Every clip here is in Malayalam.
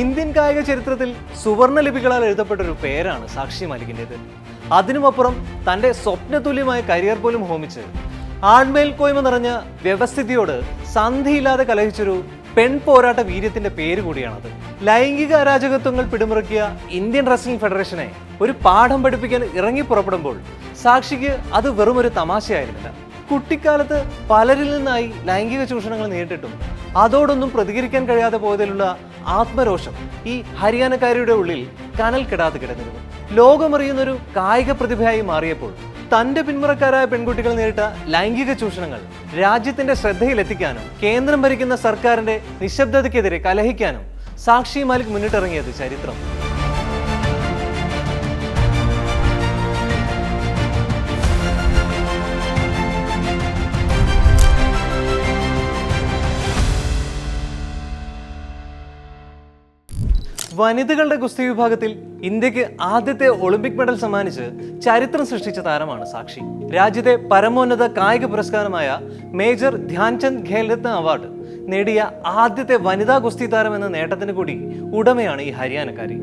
ഇന്ത്യൻ കായിക ചരിത്രത്തിൽ സുവർണ ലിപികളാൽ എഴുതപ്പെട്ട ഒരു പേരാണ് സാക്ഷി മാലിക്കിന്റെത്. അതിനുമപ്പുറം തന്റെ സ്വപ്നതുല്യമായ കരിയർ പോലും ഹോമിച്ച് ആൺമേൽ കോയ്മ നിറഞ്ഞ വ്യവസ്ഥിതിയോട് സന്ധിയില്ലാതെ കലഹിച്ചൊരു പെൺ പോരാട്ട വീര്യത്തിന്റെ പേര് കൂടിയാണത്. ലൈംഗിക അരാജകത്വങ്ങൾ പിടിമുറുക്കിയ ഇന്ത്യൻ റെസ്ലിംഗ് ഫെഡറേഷനെ ഒരു പാഠം പഠിപ്പിക്കാൻ ഇറങ്ങി പുറപ്പെടുമ്പോൾ സാക്ഷിക്ക് അത് വെറും ഒരു തമാശയായിരുന്നില്ല. കുട്ടിക്കാലത്ത് പലരിൽ നിന്നായി ലൈംഗിക ചൂഷണങ്ങൾ നേരിട്ടിട്ടും അതോടൊന്നും പ്രതികരിക്കാൻ കഴിയാതെ പോയതിലുള്ള ആത്മരോഷം ഈ ഹരിയാനക്കാരിയുടെ ഉള്ളിൽ കനൽ കെടാതെ കിടന്നിരുന്നു. ലോകമറിയുന്നൊരു കായിക പ്രതിഭയായി മാറിയപ്പോൾ തന്റെ പിന്മുറക്കാരായ പെൺകുട്ടികൾ നേരിട്ട ലൈംഗിക ചൂഷണങ്ങൾ രാജ്യത്തിന്റെ ശ്രദ്ധയിലെത്തിക്കാനും കേന്ദ്രം ഭരിക്കുന്ന സർക്കാരിന്റെ നിശബ്ദതയ്ക്കെതിരെ കലഹിക്കാനും സാക്ഷി മാലിക് മുന്നിട്ടിറങ്ങിയത് ചരിത്രം. വനിതകളുടെ ഗുസ്തി വിഭാഗത്തിൽ ഇന്ത്യയ്ക്ക് ആദ്യത്തെ ഒളിമ്പിക് മെഡൽ സമ്മാനിച്ച് ചരിത്രം സൃഷ്ടിച്ച താരമാണ് സാക്ഷി. രാജ്യത്തെ പരമോന്നത കായിക പുരസ്കാരമായ മേജർ ധ്യാൻചന്ദ് ഖേൽരത്ന അവാർഡ് നേടിയ ആദ്യത്തെ വനിതാ ഗുസ്തി താരം എന്ന നേട്ടത്തിന് കൂടി ഉടമയാണ് ഈ ഹരിയാനക്കാരി.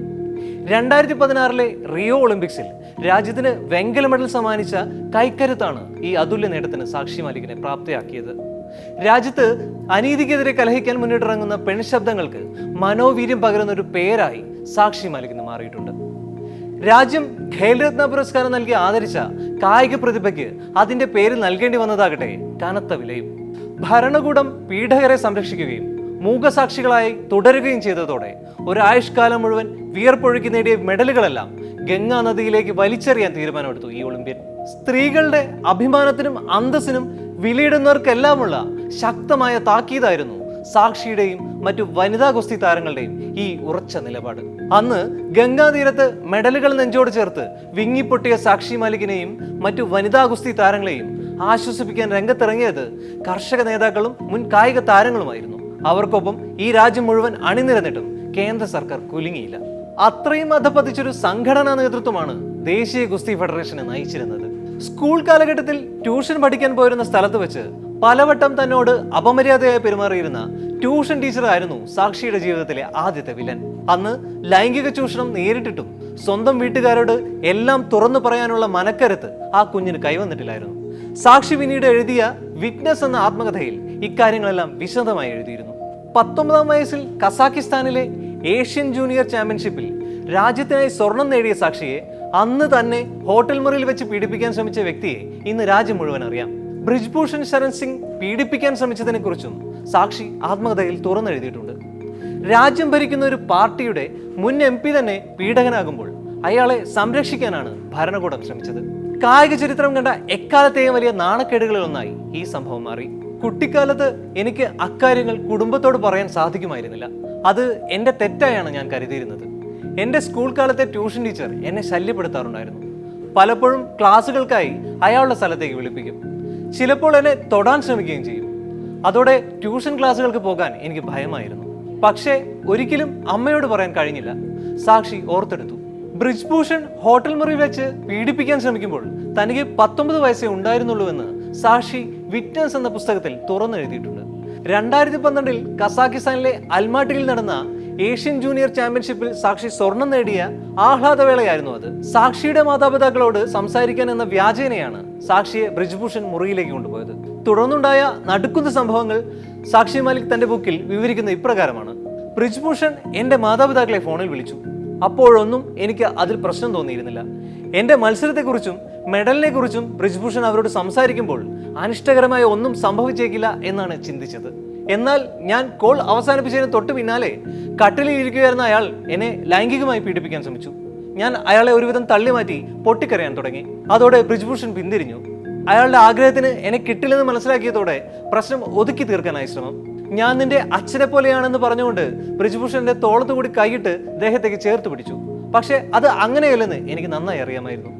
രണ്ടായിരത്തി പതിനാറിലെ റിയോ ഒളിമ്പിക്സിൽ രാജ്യത്തിന് വെങ്കല മെഡൽ സമ്മാനിച്ച കൈക്കരുത്താണ് ഈ അതുല്യ നേട്ടത്തിന് സാക്ഷി മാലിക്കിനെ പ്രാപ്തയാക്കിയത്. രാജ്യത്ത് അനീതിക്കെതിരെ കലഹിക്കാൻ മുന്നിട്ടിറങ്ങുന്ന പെൺശബ്ദങ്ങൾക്ക് മനോവീര്യം പകരുന്ന ഒരു പേരായി സാക്ഷി മാലിക് മാറിയിട്ടുണ്ട്. രാജ്യം ഖേൽരത്ന പുരസ്കാരം നൽകി ആദരിച്ച കായിക പ്രതിഭയ്ക്ക് അതിന്റെ പേര് നൽകേണ്ടി വന്നതാകട്ടെ കനത്ത വിലയും. ഭരണകൂടം പീഡകരെ സംരക്ഷിക്കുകയും മൂകസാക്ഷികളായി തുടരുകയും ചെയ്തതോടെ ഒരായുഷ്കാലം മുഴുവൻ വിയർപ്പൊഴുക്കി നേടിയ മെഡലുകളെല്ലാം ഗംഗാ നദിയിലേക്ക് വലിച്ചെറിയാൻ തീരുമാനമെടുത്തു ഈ ഒളിമ്പ്യൻ. സ്ത്രീകളുടെ അഭിമാനത്തിനും അന്തസ്സിനും വിലയിടുന്നവർക്കെല്ലാമുള്ള ശക്തമായ താക്കീതായിരുന്നു സാക്ഷിയുടെയും മറ്റു വനിതാ ഗുസ്തി താരങ്ങളുടെയും ഈ ഉറച്ച നിലപാട്. അന്ന് ഗംഗാതീരത്ത് മെഡലുകൾ നെഞ്ചോട് ചേർത്ത് വിങ്ങിപ്പൊട്ടിയ സാക്ഷി മാലികിനെയും മറ്റു വനിതാ ഗുസ്തി താരങ്ങളെയും ആശ്വസിപ്പിക്കാൻ രംഗത്തിറങ്ങിയത് കർഷക നേതാക്കളും മുൻ കായിക താരങ്ങളുമായിരുന്നു. അവർക്കൊപ്പം ഈ രാജ്യം മുഴുവൻ അണിനിരന്നിട്ടും കേന്ദ്ര സർക്കാർ കുലുങ്ങിയില്ല. അത്രയും അധപ്പതിച്ചൊരു സംഘടനാ നേതൃത്വമാണ് ദേശീയ ഗുസ്തി ഫെഡറേഷനെ നയിച്ചിരുന്നത്. സ്കൂൾ കാലഘട്ടത്തിൽ ട്യൂഷൻ പഠിക്കാൻ പോയിരുന്ന സ്ഥലത്ത് വെച്ച് പലവട്ടം തന്നോട് അപമര്യാദയായി പെരുമാറിയിരുന്ന ട്യൂഷൻ ടീച്ചറായിരുന്നു സാക്ഷിയുടെ ജീവിതത്തിലെ ആദ്യത്തെ വില്ലൻ. അന്ന് ലൈംഗിക ചൂഷണം നേരിട്ടിട്ടും സ്വന്തം വീട്ടുകാരോട് എല്ലാം തുറന്നു പറയാനുള്ള മനക്കരുത്ത് ആ കുഞ്ഞിന് കൈവന്നിട്ടില്ലായിരുന്നു. സാക്ഷി പിന്നീട് എഴുതിയ വിറ്റ്നസ് എന്ന ആത്മകഥയിൽ ഇക്കാര്യങ്ങളെല്ലാം വിശദമായി എഴുതിയിരുന്നു. പത്തൊമ്പതാം വയസ്സിൽ കസാക്കിസ്ഥാനിലെ ഏഷ്യൻ ജൂനിയർ ചാമ്പ്യൻഷിപ്പിൽ രാജ്യത്തിനായി സ്വർണം നേടിയ സാക്ഷിയെ അന്ന് തന്നെ ഹോട്ടൽ മുറിയിൽ വെച്ച് പീഡിപ്പിക്കാൻ ശ്രമിച്ച വ്യക്തിയെ ഇന്ന് രാജ്യം മുഴുവൻ അറിയാം. ബ്രിജ്ഭൂഷൺ ശരൺ സിംഗ് പീഡിപ്പിക്കാൻ ശ്രമിച്ചതിനെ കുറിച്ചും സാക്ഷി ആത്മകഥയിൽ തുറന്നെഴുതിയിട്ടുണ്ട്. രാജ്യം ഭരിക്കുന്ന ഒരു പാർട്ടിയുടെ മുൻ എം പി തന്നെ പീഡകനാകുമ്പോൾ അയാളെ സംരക്ഷിക്കാനാണ് ഭരണകൂടം ശ്രമിച്ചത്. കായിക ചരിത്രം കണ്ട എക്കാലത്തെയും വലിയ നാണക്കേടുകളിൽ ഒന്നായി ഈ സംഭവം മാറി. കുട്ടിക്കാലത്ത് എനിക്ക് അക്കാര്യങ്ങൾ കുടുംബത്തോട് പറയാൻ സാധിക്കുമായിരുന്നില്ല. അത് എന്റെ തെറ്റായാണ് ഞാൻ കരുതിയിരുന്നത്. എന്റെ സ്കൂൾ കാലത്തെ ട്യൂഷൻ ടീച്ചർ എന്നെ ശല്യപ്പെടുത്താറുണ്ടായിരുന്നു. പലപ്പോഴും ക്ലാസ്സുകൾക്കായി അയാളുടെ സ്ഥലത്തേക്ക് വിളിപ്പിക്കും. ചിലപ്പോൾ എന്നെ തൊടാൻ ശ്രമിക്കുകയും ചെയ്യും. അതോടെ ട്യൂഷൻ ക്ലാസ്സുകൾക്ക് പോകാൻ എനിക്ക് ഭയമായിരുന്നു. പക്ഷേ ഒരിക്കലും അമ്മയോട് പറയാൻ കഴിഞ്ഞില്ല. സാക്ഷി ഓർത്തെടുത്തു. ബ്രിജ്ഭൂഷൺ ഹോട്ടൽ മുറി വെച്ച് പീഡിപ്പിക്കാൻ ശ്രമിക്കുമ്പോൾ തനിക്ക് പത്തൊമ്പത് വയസ്സേ ഉണ്ടായിരുന്നുള്ളൂ എന്ന് സാക്ഷി വിറ്റ്നസ് എന്ന പുസ്തകത്തിൽ തുറന്നെഴുതിയിട്ടുണ്ട്. രണ്ടായിരത്തി പന്ത്രണ്ടിൽ കസാക്കിസ്ഥാനിലെ അൽമാട്ടിയിൽ നടന്ന ഏഷ്യൻ ജൂനിയർ ചാമ്പ്യൻഷിപ്പിൽ സാക്ഷി സ്വർണം നേടിയ ആഹ്ലാദവേളയായിരുന്നു അത്. സാക്ഷിയുടെ മാതാപിതാക്കളോട് സംസാരിക്കാൻ എന്ന വ്യാജേനയാണ് സാക്ഷിയെ ബ്രിജ്ഭൂഷൺ മുറിയിലേക്ക് കൊണ്ടുപോയത്. തുടർന്നുണ്ടായ നടുക്കുന്ന സംഭവങ്ങൾ സാക്ഷി മാലിക് തന്റെ ബുക്കിൽ വിവരിക്കുന്ന ഇപ്രകാരമാണ്. ബ്രിജ്ഭൂഷൺ എന്റെ മാതാപിതാക്കളെ ഫോണിൽ വിളിച്ചു. അപ്പോഴൊന്നും എനിക്ക് അതിൽ പ്രശ്നം തോന്നിയിരുന്നില്ല. എന്റെ മത്സരത്തെക്കുറിച്ചും മെഡലിനെ കുറിച്ചും ബ്രിജ്ഭൂഷൺ അവരോട് സംസാരിക്കുമ്പോൾ അനിഷ്ടകരമായ ഒന്നും സംഭവിച്ചേക്കില്ല എന്നാണ് ചിന്തിച്ചത്. എന്നാൽ ഞാൻ കോൾ അവസാനിപ്പിച്ചതിന് തൊട്ട് പിന്നാലെ കട്ടിലിൽ ഇരിക്കുകയായിരുന്ന അയാൾ എന്നെ ലൈംഗികമായി പീഡിപ്പിക്കാൻ ശ്രമിച്ചു. ഞാൻ അയാളെ ഒരുവിധം തള്ളി മാറ്റി പൊട്ടിക്കരയാൻ തുടങ്ങി. അതോടെ ബ്രിജ്ഭൂഷൺ പിന്തിരിഞ്ഞു. അയാളുടെ ആഗ്രഹത്തിന് എന്നെ കിട്ടില്ലെന്ന് മനസ്സിലാക്കിയതോടെ പ്രശ്നം ഒതുക്കി തീർക്കാനായി ശ്രമം. ഞാൻ നിന്റെ അച്ഛനെ പോലെയാണെന്ന് പറഞ്ഞുകൊണ്ട് ബ്രിജ്ഭൂഷന്റെ തോളത്തുകൂടി കൈയിട്ട് ദേഹത്തേക്ക് ചേർത്ത് പിടിച്ചു. പക്ഷേ അത് അങ്ങനെയല്ലെന്ന് എനിക്ക് നന്നായി അറിയാമായിരുന്നു.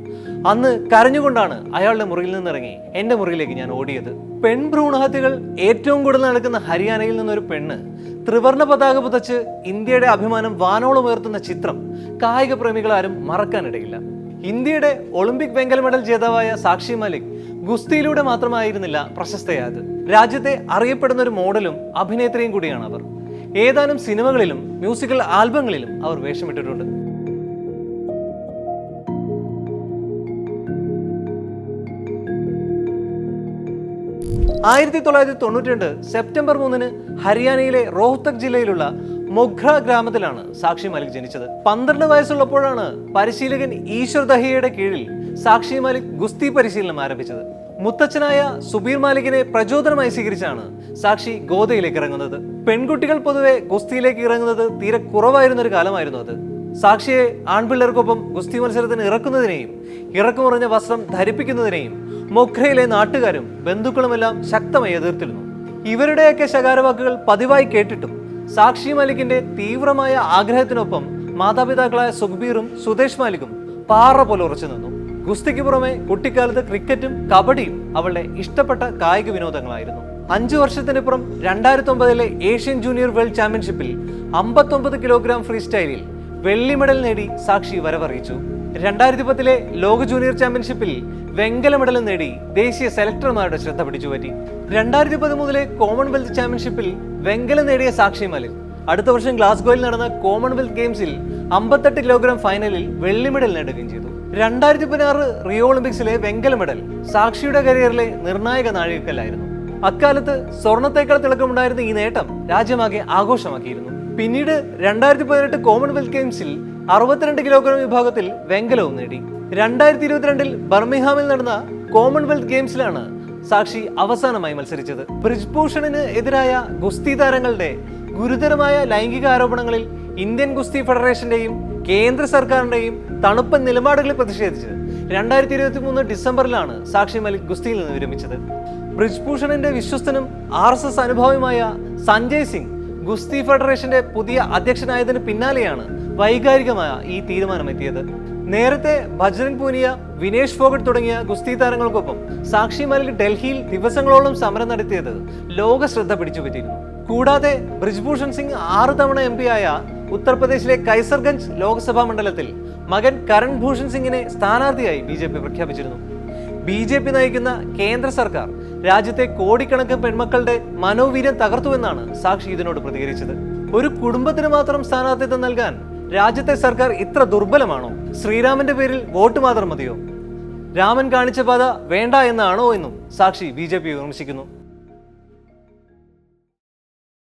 അന്ന് കരഞ്ഞുകൊണ്ടാണ് അയാളുടെ മുറിയിൽ നിന്നിറങ്ങി എന്റെ മുറിയിലേക്ക് ഞാൻ ഓടിയത്. പെൺഭ്രൂണഹത്യകൾ ഏറ്റവും കൂടുതൽ നടക്കുന്ന ഹരിയാനയിൽ നിന്നൊരു പെണ്ണ് ത്രിവർണ പതാക പുതച്ച് ഇന്ത്യയുടെ അഭിമാനം വാനോളം ഉയർത്തുന്ന ചിത്രം കായിക പ്രേമികളാരും മറക്കാനിടയില്ല. ഇന്ത്യയുടെ ഒളിമ്പിക് വെങ്കല മെഡൽ ജേതാവായ സാക്ഷി മാലിക് ഗുസ്തിയിലൂടെ മാത്രമായിരുന്നില്ല പ്രശസ്തയായത്. രാജ്യത്തെ അറിയപ്പെടുന്ന ഒരു മോഡലും അഭിനേത്രിയും കൂടിയാണ് അവർ. ഏതാനും സിനിമകളിലും മ്യൂസിക്കൽ ആൽബങ്ങളിലും അവർ വേഷമിട്ടിട്ടുണ്ട്. ആയിരത്തി തൊള്ളായിരത്തി തൊണ്ണൂറ്റി രണ്ട് സെപ്റ്റംബർ മൂന്നിന് ഹരിയാനയിലെ റോഹ്തക് ജില്ലയിലുള്ള മൊഗ്ര ഗ്രാമത്തിലാണ് സാക്ഷി മാലിക് ജനിച്ചത്. പന്ത്രണ്ട് വയസ്സുള്ളപ്പോഴാണ് പരിശീലകൻ ഈശ്വർ ദഹിയയുടെ കീഴിൽ സാക്ഷി മാലിക് ഗുസ്തി പരിശീലനം ആരംഭിച്ചത്. മുത്തച്ഛനായ സുബീർ മാലിക്കിനെ പ്രചോദനമായി സ്വീകരിച്ചാണ് സാക്ഷി ഗോതയിലേക്ക് ഇറങ്ങുന്നത്. പെൺകുട്ടികൾ പൊതുവെ ഗുസ്തിയിലേക്ക് ഇറങ്ങുന്നത് തീരെ കുറവായിരുന്ന ഒരു കാലമായിരുന്നു അത്. സാക്ഷിയെ ആൺപിള്ളേർക്കൊപ്പം ഗുസ്തി മത്സരത്തിന് ഇറക്കുന്നതിനെയും ഇറക്കുമുറഞ്ഞ വസ്ത്രം ധരിപ്പിക്കുന്നതിനെയും മൊഖ്രയിലെ നാട്ടുകാരും ബന്ധുക്കളുമെല്ലാം ശക്തമായി എതിർത്തിരുന്നു. ഇവരുടെയൊക്കെ ശകാരവാക്കുകൾ പതിവായി കേട്ടിട്ടും സാക്ഷി മാലിക്കിന്റെ തീവ്രമായ ആഗ്രഹത്തിനൊപ്പം മാതാപിതാക്കളായ സുഖ്ബീറും സുദേശ് മാലിക്കും പാറ പോലെ ഉറച്ചു നിന്നു. ഗുസ്തിക്ക് പുറമെ കുട്ടിക്കാലത്ത് ക്രിക്കറ്റും കബഡിയും അവളുടെ ഇഷ്ടപ്പെട്ട കായിക വിനോദങ്ങളായിരുന്നു. അഞ്ചു വർഷത്തിനിപ്പുറം രണ്ടായിരത്തി ഒമ്പതിലെ ഏഷ്യൻ ജൂനിയർ വേൾഡ് ചാമ്പ്യൻഷിപ്പിൽ അമ്പത്തൊമ്പത് കിലോഗ്രാം ഫ്രീ സ്റ്റൈലിൽ വെള്ളി മെഡൽ നേടി സാക്ഷി വരവറിയിച്ചു. രണ്ടായിരത്തി പത്തിലെ ലോക ജൂനിയർ ചാമ്പ്യൻഷിപ്പിൽ വെങ്കല മെഡൽ നേടി ദേശീയ സെലക്ടർമാരുടെ ശ്രദ്ധ പിടിച്ചുപറ്റി. രണ്ടായിരത്തി പതിമൂന്നിലെ കോമൺവെൽത്ത് ചാമ്പ്യൻഷിപ്പിൽ വെങ്കലം നേടിയ സാക്ഷി മാലിക്. അടുത്ത വർഷം ഗ്ലാസ്ഗോയിൽ നടന്ന കോമൺവെൽത്ത് ഗെയിംസിൽ അമ്പത്തെട്ട് കിലോഗ്രാം ഫൈനലിൽ വെള്ളി മെഡൽ നേടുകയും ചെയ്തു. രണ്ടായിരത്തി പതിനാറ് റിയോ ഒളിമ്പിക്സിലെ വെങ്കല മെഡൽ സാക്ഷിയുടെ കരിയറിലെ നിർണായക നാഴികക്കല്ലായിരുന്നു. അക്കാലത്ത് സ്വർണത്തേക്കാൾ തിളക്കമുണ്ടായിരുന്ന ഈ നേട്ടം രാജ്യമാകെ ആഘോഷമാക്കിയിരുന്നു. പിന്നീട് രണ്ടായിരത്തി പതിനെട്ട് കോമൺവെൽത്ത് ഗെയിംസിൽ അറുപത്തിരണ്ട് കിലോഗ്രാം വിഭാഗത്തിൽ വെങ്കലവും നേടി. രണ്ടായിരത്തി ഇരുപത്തിരണ്ടിൽ ബർമിഹാമിൽ നടന്ന കോമൺവെൽത്ത് ഗെയിംസിലാണ് സാക്ഷി അവസാനമായി മത്സരിച്ചത്. ബ്രിജ്ഭൂഷണിന് എതിരായ ഗുസ്തി താരങ്ങളുടെ ഗുരുതരമായ ലൈംഗിക ആരോപണങ്ങളിൽ ഇന്ത്യൻ ഗുസ്തി ഫെഡറേഷന്റെയും കേന്ദ്ര സർക്കാരിന്റെയും തണുപ്പൻ നിലപാടുകളിൽ പ്രതിഷേധിച്ച് രണ്ടായിരത്തി ഇരുപത്തി മൂന്ന് ഡിസംബറിലാണ് സാക്ഷി മലിക് ഗുസ്തിയിൽ നിന്ന് വിരമിച്ചത്. ബ്രിജ്ഭൂഷണിന്റെ വിശ്വസ്തനും ആർ എസ് എസ് അനുഭാവിയുമായ സഞ്ജയ് സിംഗ് ഗുസ്തി ഫെഡറേഷന്റെ പുതിയ അധ്യക്ഷനായതിന് പിന്നാലെയാണ് വൈകാരികമായ ഈ തീരുമാനം എത്തിയത് നേരത്തെ ബജ്രംഗ് പൂനിയ വിനേഷ് ഫോഗട്ട് തുടങ്ങിയ ഗുസ്തി താരങ്ങൾക്കൊപ്പം സാക്ഷി മലിക് ഡൽഹിയിൽ ദിവസങ്ങളോളം സമരം നടത്തിയത് ലോക ശ്രദ്ധ പിടിച്ചുപറ്റിയിരുന്നു. കൂടാതെ ബ്രിജ്ഭൂഷൺ സിംഗ് ആറ് തവണ എം പി ആയ ഉത്തർപ്രദേശിലെ കൈസർഗഞ്ച് ലോക്സഭാ മണ്ഡലത്തിൽ മകൻ കരൺ ഭൂഷൺ സിംഗിനെ സ്ഥാനാർത്ഥിയായി ബി പ്രഖ്യാപിച്ചിരുന്നു. ബി നയിക്കുന്ന കേന്ദ്ര സർക്കാർ രാജ്യത്തെ കോടിക്കണക്കിന് പെൺമക്കളുടെ മനോവീര്യം തകർത്തുവെന്നാണ് സാക്ഷി ഇതിനോട് പ്രതികരിച്ചത്. ഒരു കുടുംബത്തിന് മാത്രം സ്ഥാനാർത്ഥിത്വം നൽകാൻ രാജ്യത്തെ സർക്കാർ ഇത്ര ദുർബലമാണോ? ശ്രീരാമന്റെ പേരിൽ വോട്ട് മാത്രം മതിയോ? രാമൻ കാണിച്ച പാത വേണ്ട എന്നാണോ എന്നും സാക്ഷി ബി ജെ പി വിമർശിക്കുന്നു.